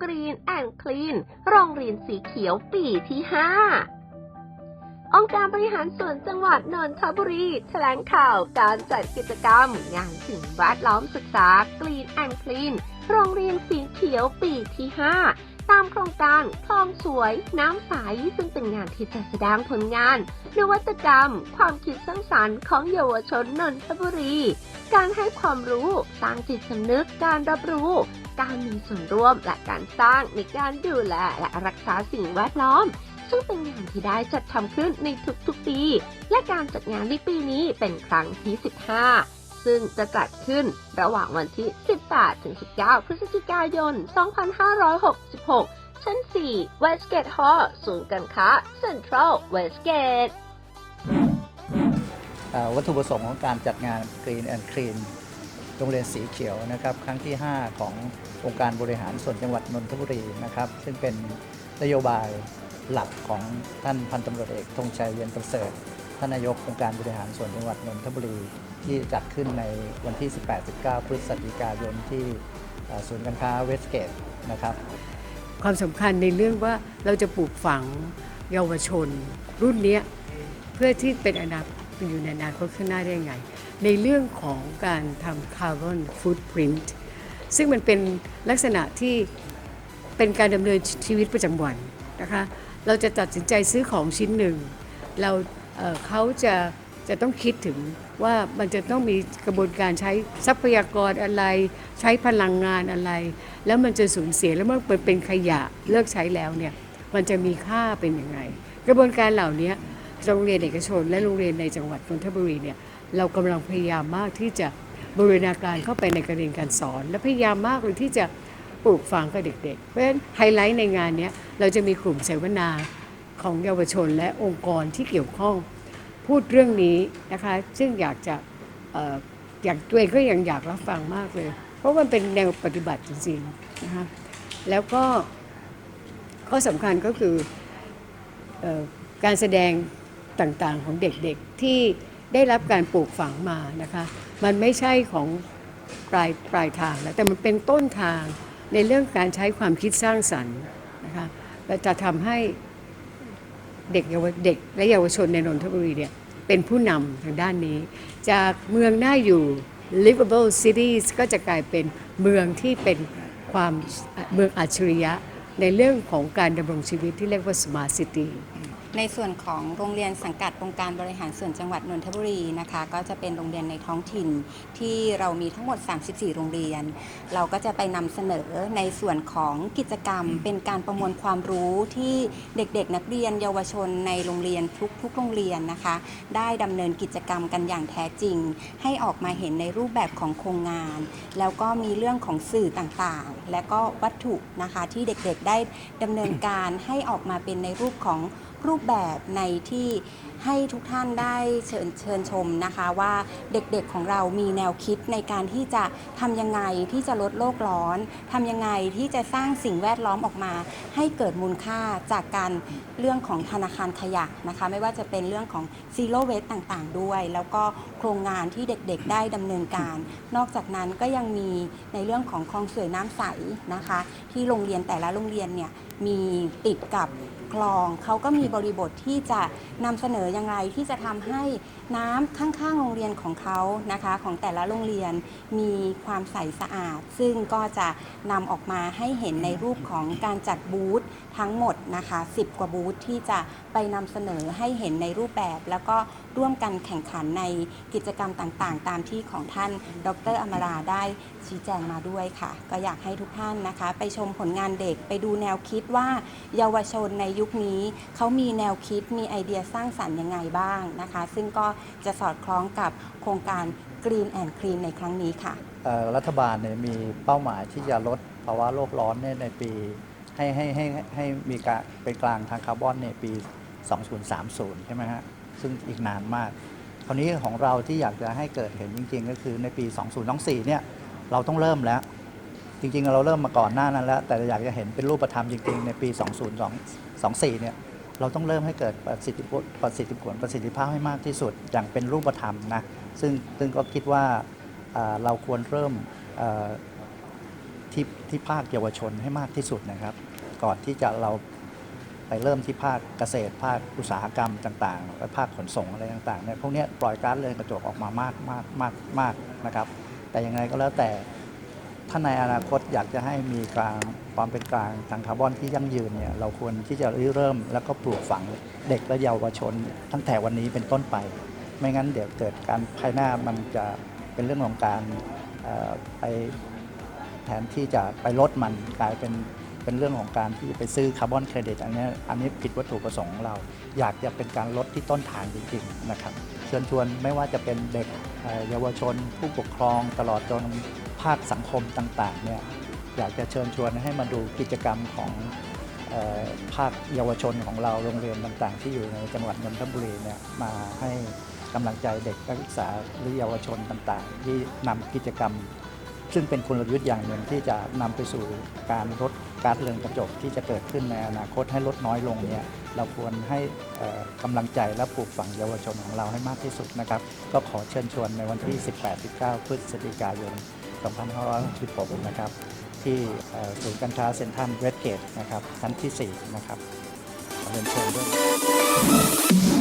ษา Green and Clean โรงเรียนสีเขียวปีที่5องค์การบริหารส่วนจังหวัดนนทบุรีแถลงข่าวการจัดกิจกรรม งานสิ่งแวดล้อมศึกษา Green and Clean โรงเรียนสีเขียวปีที่ 5 ตามโครงการคลองสวยน้ำใส ซึ่งเป็นงานที่จะแสดงผลงาน นวัตกรรม ความคิดสร้างสรรค์ของเยาวชนนนทบุรี การให้ความรู้ สร้างจิตสำนึกการรับรู้ การมีส่วนร่วมและการสร้างในการดูแลและรักษาสิ่งแวดล้อม ซึ่งเป็นงานที่ได้จัดทำขึ้นในทุกๆปี และการจัดงานในปีนี้เป็นครั้งที่ 15 ซึ่งจะจัดขึ้นระหว่างวันที่ 18-19 พฤศจิกายน 2566 ชั้น 4 Westgate Hall ศูนย์การค้า Central Westgate เอ่อวัตถุประสงค์ของการจัดงาน Green and Clean โรงเรียนสีเขียวนะครับ ครั้งที่ 5 ขององค์การบริหารส่วนจังหวัดนนทบุรีนะครับ ซึ่งเป็นนโยบายหลักของท่านพันตำรวจเอกธงชัยเวียนประเสริฐท่านนายกองค์การบริหารส่วนจังหวัดนนทบุรีที่จัดขึ้นในวันที่ 18-19 พฤศจิกายนที่ศูนย์การค้าเวสเกตนะครับ ความสำคัญในเรื่องว่าเราจะปลูกฝังเยาวชน รุ่นนี้เพื่อที่เป็นอนาคตอยู่ในอนาคตข้างหน้าได้ยังไง ในเรื่องของการทำ carbon footprint ซึ่งมันเป็นลักษณะที่เป็นการดำเนินชีวิตประจำวันนะคะ เราจะตัดสินใจซื้อของชิ้นหนึ่ง เราเเขาจะจะต้องคิดถึงว่ามันจะต้องมีกระบวนการใช้ทรัพยากรอะไร ใช้พลังงานอะไร แล้วมันจะสูญเสียแล้วเมื่อเป็นขยะเลิกใช้แล้วเนี่ยมันจะมีค่าเป็นยังไง กระบวนการเหล่านี้โรงเรียนเอกชน และโรงเรียนในจังหวัดนนทบุรีเนี่ย เรากำลังพยายามมากที่จะบูรณาการเข้าไปในการเรียนการสอน และพยายามมากเลยที่จะปลูกฝังกับเด็ก ๆ เพราะฉะนั้นไฮไลท์ในงานนี้เราจะมีกลุ่มเสวนาของเยาวชนและองค์กรที่เกี่ยวข้องพูดเรื่องนี้นะคะซึ่งอยากจะอ่อยากตัวเองก็ยังอยากรับฟังมากเลย เพราะมันเป็นแนวปฏิบัติจริงๆนะคะแล้วก็ข้อสำคัญก็คือออการแสดงต่างๆของเด็กๆที่ ได้รับการปลูกฝังมานะคะ มันไม่ใช่ของปลายปลายทางแล้วแต่มันเป็นต้นทางในเรื่องการใช้ความคิดสร้างสรรค์นะคะและจะทำให้เด็กเยาวเด็กและเยาวชนในนนทบุรีเนี่ยเป็นผู้นำทางด้านนี้ จากเมืองน่าอยู่ livable cities ก็จะกลายเป็นเมืองที่เป็นความเมืองอัจฉริยะในเรื่องของการดำรงชีวิตที่เรียกว่า smart city ในส่วนของโรงเรียนสังกัดองค์การบริหารส่วนจังหวัดนนทบุรีนะคะ ก็จะเป็นโรงเรียนในท้องถิ่นที่เรามีทั้งหมด 34 โรงเรียน เราก็จะไปนำเสนอในส่วนของกิจกรรม เป็นการประมวลความรู้ที่เด็กๆ นักเรียนเยาวชนในโรงเรียนทุกๆ โรงเรียนนะคะ ได้ดำเนินกิจกรรมกันอย่างแท้จริง ให้ออกมาเห็นในรูปแบบของโครงงาน แล้วก็มีเรื่องของสื่อต่างๆ และก็วัตถุนะคะที่เด็กๆ ได้ดำเนินการให้ออกมาเป็นในรูปของ รูปแบบในที่ให้ทุกท่านได้เชิญเชิญชมนะคะว่าเด็กๆของเรามีแนวคิดในการที่จะทำยังไงที่จะลดโลกร้อนทำยังไงที่จะสร้างสิ่งแวดล้อมออกมา ให้เกิดมูลค่าจากการเรื่องของธนาคารขยะนะคะ ไม่ว่าจะเป็นเรื่องของ zero waste ต่างๆด้วย แล้วก็โครงงานที่เด็กๆได้ดำเนินการ นอกจากนั้นก็ยังมีในเรื่องของคลองสวยน้ำใสนะคะ ที่โรงเรียนแต่ละโรงเรียนเนี่ยมีติดกับ คลองเขาก็มีบริบทที่จะนำเสนออย่างไรที่จะทำให้น้ำข้างๆโรงเรียนของเขานะคะของแต่ละโรงเรียนมีความใสสะอาด ซึ่งก็จะนำออกมาให้เห็นในรูปของการจัดบูธทั้งหมดนะคะ 10 กว่าบูธที่จะไปนำเสนอให้เห็นในรูปแบบ แล้วก็ร่วมกันแข่งขันในกิจกรรมต่างๆ ตามที่ของท่านดรอมราได้ชี้แจงมาด้วยค่ะ ก็อยากให้ทุกท่านนะคะ ไปชมผลงานเด็กไปดูแนวคิดว่า เยาวชนในยุคนี้ เขามีแนวคิดมีไอเดียสร้างสรรค์ยังไงบ้างนะคะ ซึ่งก็จะสอดคล้องกับโครงการ Green and Clean ในครั้งนี้ค่ะ รัฐบาลเนี่ยมีเป้าหมายที่จะลดภาวะโลกร้อนเนี่ยในปี ให้ให้ให้ให้มีการเป็นกลางทางคาร์บอนในปี 2030 ใช่ไหมฮะ ซึ่งอีกนานมาก คราวนี้ของเราที่อยากจะให้เกิดเห็นจริง ๆ ก็คือในปี 2024 เนี่ยเราต้องเริ่มแล้ว จริง ๆ เราเริ่มมาก่อนหน้านั้นแล้ว แต่อยากจะเห็นเป็นรูปธรรมจริง ๆ ในปี 2024 เนี่ยเราต้องเริ่มให้เกิดประสิทธิผลประสิทธิผลประสิทธิภาพให้มากที่สุดอย่างเป็นรูปธรรมนะซึ่งซึ่งก็คิดว่าเราควรเริ่ม ที่ที่ภาคเยาวชนให้มากที่สุดนะครับ ก่อนที่จะเราไปเริ่มที่ภาคเกษตรภาคอุตสาหกรรมต่างๆและภาคขนส่งอะไรต่างๆเนี่ยพวกนี้ปล่อยก๊าซเรือนกระจกออกมามากมากมากมากนะครับ แต่ยังไงก็แล้วแต่ถ้าในอนาคตอยากจะให้มีกลางความเป็นกลางทางคาร์บอนที่ยั่งยืนเนี่ยเราควรที่จะเริ่มแล้วก็ปลูกฝังเด็กและเยาวชน ตั้งแต่วันนี้เป็นต้นไป ไม่งั้นเดี๋ยวเกิดการภายหน้ามันจะเป็นเรื่องของการไป แทนที่จะไปลดมันกลายเป็นเป็นเรื่องของการที่ไปซื้อคาร์บอนเครดิตอันนี้อันนี้ผิดวัตถุประสงค์ของเรา อยากจะเป็นการลดที่ต้นทางจริงๆนะครับเชิญชวนไม่ว่าจะเป็นเด็กเยาวชน ผู้ปกครองตลอดจนภาคสังคมต่างๆเนี่ยอยากจะเชิญชวนให้มาดูกิจกรรมของภาคเยาวชนของเราโรงเรียนต่างๆ ที่อยู่ในจังหวัดนนทบุรีเนี่ยมาให้กำลังใจเด็กนักศึกษาหรือเยาวชนต่างๆ ที่นำกิจกรรม ซึ่งเป็นกลยุทธ์อย่างหนึ่งที่จะนำไปสู่การลดก๊าซเรือนกระจกที่จะเกิดขึ้นในอนาคตให้ลดน้อยลงเนี่ยเราควรให้เอ่อกำลังใจและปลูกฝังเยาวชนของเราให้มากที่สุดนะครับ ก็ขอเชิญชวนในวันที่ 18-19 พฤศจิกายน 2566 นะครับ ที่ศูนย์การค้าเซ็นทรัลเวสเกตนะครับชั้นที่ 4 นะครับขอเรียนเชิญด้วย